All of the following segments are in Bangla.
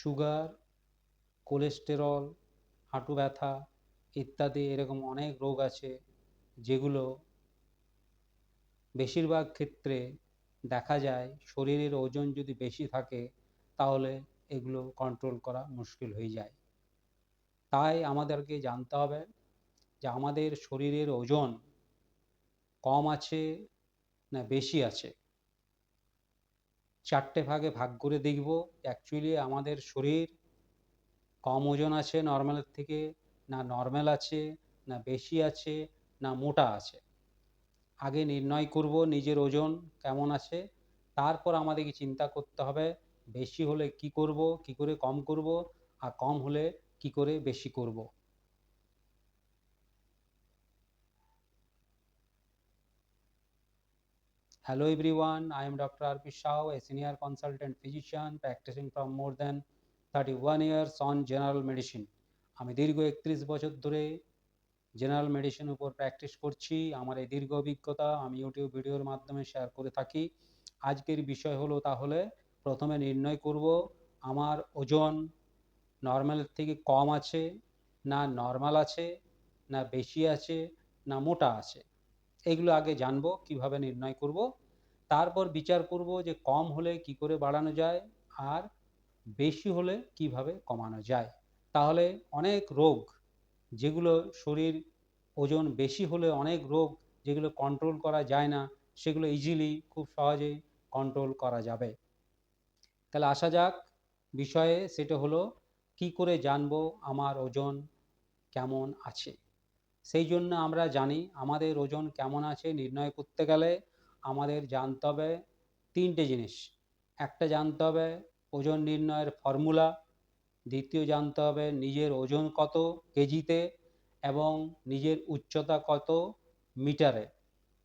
সুগার, কোলেস্টেরল, হাঁটু ব্যথা ইত্যাদি এরকম অনেক রোগ আছে যেগুলো বেশিরভাগ ক্ষেত্রে দেখা যায় শরীরের ওজন যদি বেশি থাকে তাহলে এগুলো কন্ট্রোল করা মুশকিল হয়ে যায়। তাই আমাদেরকে জানতে হবে যে আমাদের শরীরের ওজন কম আছে না বেশি আছে। চারটে ভাগে ভাগ করে দেখব। অ্যাকচুয়ালি আমাদের শরীর কম ওজন আছে নর্মালের থেকে, না নর্মাল আছে, না বেশি আছে, না মোটা আছে। আগে নির্ণয় করব নিজের ওজন কেমন আছে, তারপর আমাদেরকে চিন্তা করতে হবে বেশি হলে কি করব, কি করে কম করব, আর কম হলে কি করে বেশি করব। Hello everyone, I am Dr. R.P. Shao, a senior consultant physician practicing from more than 31 years on general medicine. আমি দীর্ঘ একত্রিশ বছর ধরে জেনারেল মেডিসিন উপর প্র্যাকটিস করছি আমার এই দীর্ঘ অভিজ্ঞতা আমি ইউটিউব ভিডিওর মাধ্যমে শেয়ার করে থাকি আজকের বিষয় হলো তাহলে প্রথমে নির্ণয় করব আমার ওজন নর্মালের থেকে কম আছে না নর্মাল আছে না বেশি আছে না মোটা আছে এগুলো আগে জানব, কীভাবে নির্ণয় করব, তারপর বিচার করব যে কম হলে কি করে বাড়ানো যায় আর বেশি হলে কীভাবে কমানো যায়। তাহলে অনেক রোগ, যেগুলো শরীর ওজন বেশি হলে অনেক রোগ, যেগুলো কন্ট্রোল করা যায় না, সেগুলো ইজিলি খুব সহজেই কন্ট্রোল করা যাবে। তাহলে আসা যাক, বিষয়ে সেটা হলো, কি করে জানব আমার ওজন কেমন আছে? সেই জন্য আমরা জানি আমাদের ওজন কেমন আছে, নির্ণয় করতে গেলে আমাদের জানতে হবে তিনটে জিনিস। একটা জানতে হবে ওজন নির্ণয়ের ফর্মুলা, দ্বিতীয় জানতে হবে নিজের ওজন কত কেজিতে এবং নিজের উচ্চতা কত মিটারে।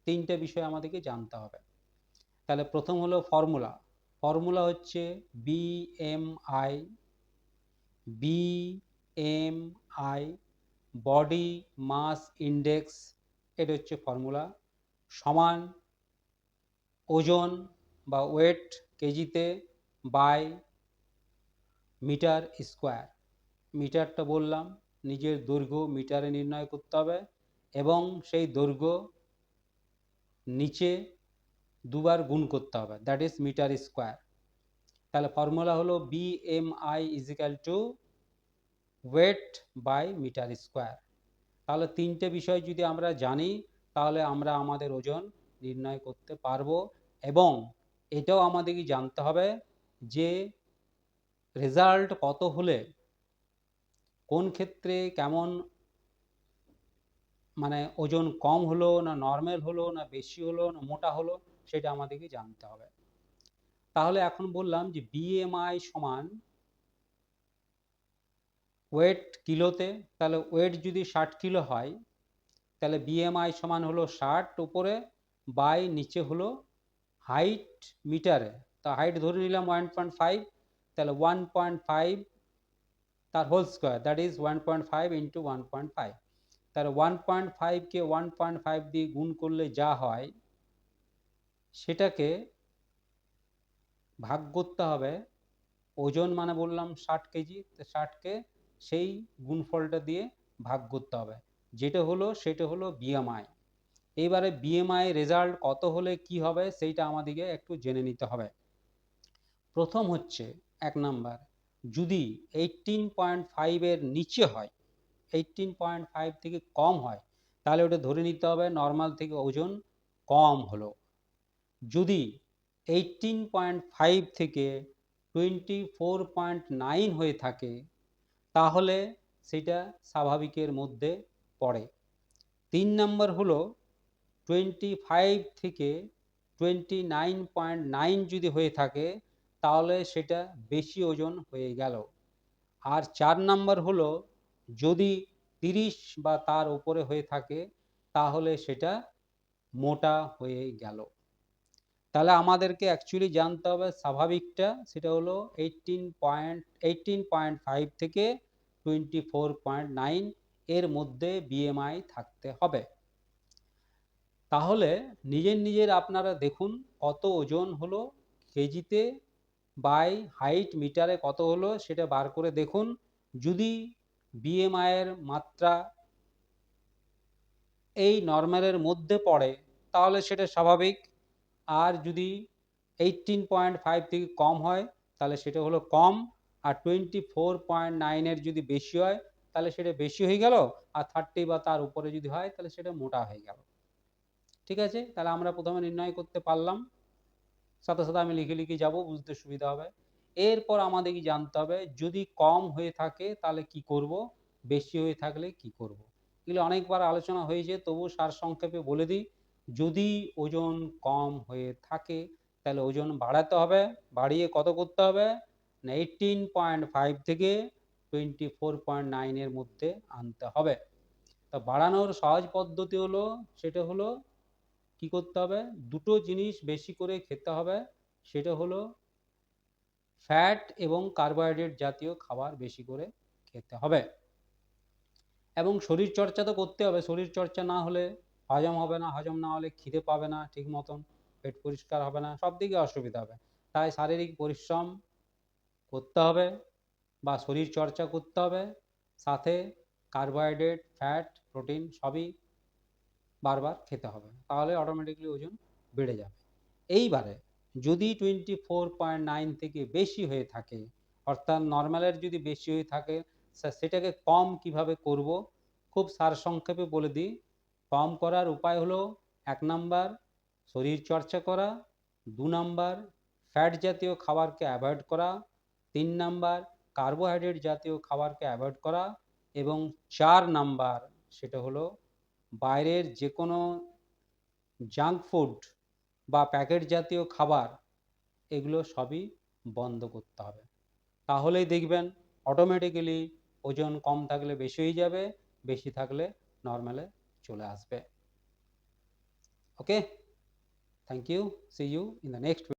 তিনটে বিষয় আমাদেরকে জানতে হবে। তাহলে প্রথম হলো ফর্মুলা। ফর্মুলা হচ্ছে BMI BMI body mass index এটা হচ্ছে ফর্মুলা সমান ওজন বা ওয়েট কেজিতে বাই মিটার স্কোয়ার মিটারটা বললাম, নিজের দৈর্ঘ্য মিটারে নির্ণয় করতে হবে এবং সেই দৈর্ঘ্য নিচে দুবার গুণ করতে হবে দ্যাট ইজ মিটার স্কোয়ার তাহলে ফর্মুলা হলো BMI is equal to weight by metre square তাহলে তিনটে বিষয় যদি আমরা জানি, তাহলে আমরা আমাদের ওজন নির্ণয় করতে পারব এবং এটাও আমাদেরকে জানতে হবে যে রেজাল্ট কত হলে কোন ক্ষেত্রে কেমন মানে ওজন কম হলো না নর্মাল হলো না বেশি হলো না মোটা হলো সেটা আমাদেরকে জানতে হবে। তাহলে এখন বললাম যে বিএমআই সমান ওয়েট কিলোতে, তাহলে ওয়েট যদি ষাট কিলো হয়, তাহলে বিএমআই সমান হলো ষাট, উপরে বাই নিচে হলো হাইট মিটারে তা হাইট ধরে নিলাম ওয়ান পয়েন্ট ফাইভ তাহলে ওয়ান পয়েন্ট ফাইভ তার whole square that is one point five into one point five তাহলে ওয়ান পয়েন্ট ফাইভকে ওয়ান পয়েন্ট ফাইভ দিয়ে গুণ করলে যা হয়, সেটাকে ভাগ করতে হবে, ওজন মানে বললাম ষাট কেজি, তো ষাটকে সেই গুণফলটা দিয়ে ভাগ করতে হবে। যেটা হলো, সেটা হলো বিএমআই এইবারে বিএমআই রেজাল্ট কত হলে কি হবে, সেইটা আমাদেরকে একটু জেনে নিতে হবে। প্রথম হচ্ছে, এক নাম্বার, যদি এইটিন পয়েন্ট ফাইভের নিচে হয় এইটিন পয়েন্ট ফাইভ থেকে কম হয়, তাহলে ওটা ধরে নিতে হবে নর্মাল থেকে ওজন কম হলো। যদি এইটিন পয়েন্ট ফাইভ থেকে টোয়েন্টি ফোর পয়েন্ট নাইন হয়ে থাকে তাহলে সেটা স্বাভাবিকের মধ্যে পড়ে। তিন নম্বর হলো টোয়েন্টি ফাইভ থেকে টোয়েন্টি নাইন পয়েন্ট নাইন যদি হয়ে থাকে, তাহলে সেটা বেশি ওজন হয়ে গেল। আর চার নম্বর হলো যদি তিরিশ বা তার উপরে হয়ে থাকে, তাহলে সেটা মোটা হয়ে গেল। তাহলে আমাদেরকে অ্যাকচুয়ালি জানতে হবে স্বাভাবিকটা, সেটা হলো eighteen point eighteen point five থেকে টোয়েন্টি ফোর পয়েন্ট নাইন এর মধ্যে বিএমআই থাকতে হবে। তাহলে নিজের নিজের আপনারা দেখুন কত ওজন হলো কেজিতে বাই হাইট মিটারে কত হলো সেটা বার করে দেখুন। যদি বিএমআইয়ের মাত্রা এই নর্মালের মধ্যে পড়ে, তাহলে সেটা স্বাভাবিক। আর যদি এইটিন পয়েন্ট ফাইভ থেকে কম হয়, তাহলে সেটা হলো কম। আর টোয়েন্টি ফোর পয়েন্ট নাইনের যদি বেশি হয়, তাহলে সেটা বেশি হয়ে গেল। আর থার্টি বা তার উপরে যদি হয়, তাহলে সেটা মোটা হয়ে গেল। ঠিক আছে? তাহলে আমরা প্রথমে নির্ণয় করতে পারলাম। সাথে সাথে আমি লিখে লিখে যাব, বুঝতে সুবিধা হবে। এরপর আমাদেরকে জানতে হবে, যদি কম হয়ে থাকে, তাহলে কি করব? বেশি হয়ে থাকলে কি করব? এগুলো অনেকবার আলোচনা হয়েছে তবু সারসংক্ষেপে বলে দিই। যদি ওজন কম হয়ে থাকে, তাহলে ওজন বাড়াতে হবে। বাড়িয়ে কত করতে হবে? না এইটিন পয়েন্ট ফাইভ থেকে টোয়েন্টি ফোর পয়েন্ট নাইনের মধ্যে আনতে হবে। তা বাড়ানোর সহজ পদ্ধতি হলো, সেটা হলো কি করতে হবে? দুটো জিনিস বেশি করে খেতে হবে, সেটা হলো ফ্যাট এবং কার্বোহাইড্রেট জাতীয় খাবার বেশি করে খেতে হবে। এবং শরীরচর্চা তো করতে হবে। শরীরচর্চা না হলে হজম হবে না, হজম না হলে খিদে পাবে না ঠিক মতন, পেট পরিষ্কার হবে না, সব দিকে অসুবিধা হবে। তাই শারীরিক পরিশ্রম করতে হবে বা শরীর চর্চা করতে হবে, সাথে কার্বোহাইড্রেট ফ্যাট প্রোটিন সবই বারবার খেতে হবে, তাহলে অটোমেটিকলি ওজন বেড়ে যাবে। এইবারে যদি টোয়েন্টি ফোর পয়েন্ট নাইন থেকে বেশি হয়ে থাকে, অর্থাৎ নর্মালের যদি বেশি হয়ে থাকে সেটাকে কম কীভাবে করব, খুব সারসংক্ষেপে বলে দিই কম করার উপায় হলো এক নাম্বার শরীর চর্চা করা, দু নাম্বার ফ্যাট জাতীয় খাবারকে অ্যাভয়েড করা, তিন নাম্বার কার্বোহাইড্রেট জাতীয় খাবারকে অ্যাভয়েড করা এবং চার নাম্বার সেটা হলো বাইরের যে কোনো জাঙ্ক ফুড বা প্যাকেট জাতীয় খাবার, এগুলো সবই বন্ধ করতে হবে। তাহলেই দেখবেন অটোমেটিক্যালি ওজন কম থাকলে বেশি হয়ে যাবে, বেশি থাকলে নর্মালে চলে আসবে okay thank you see you in the next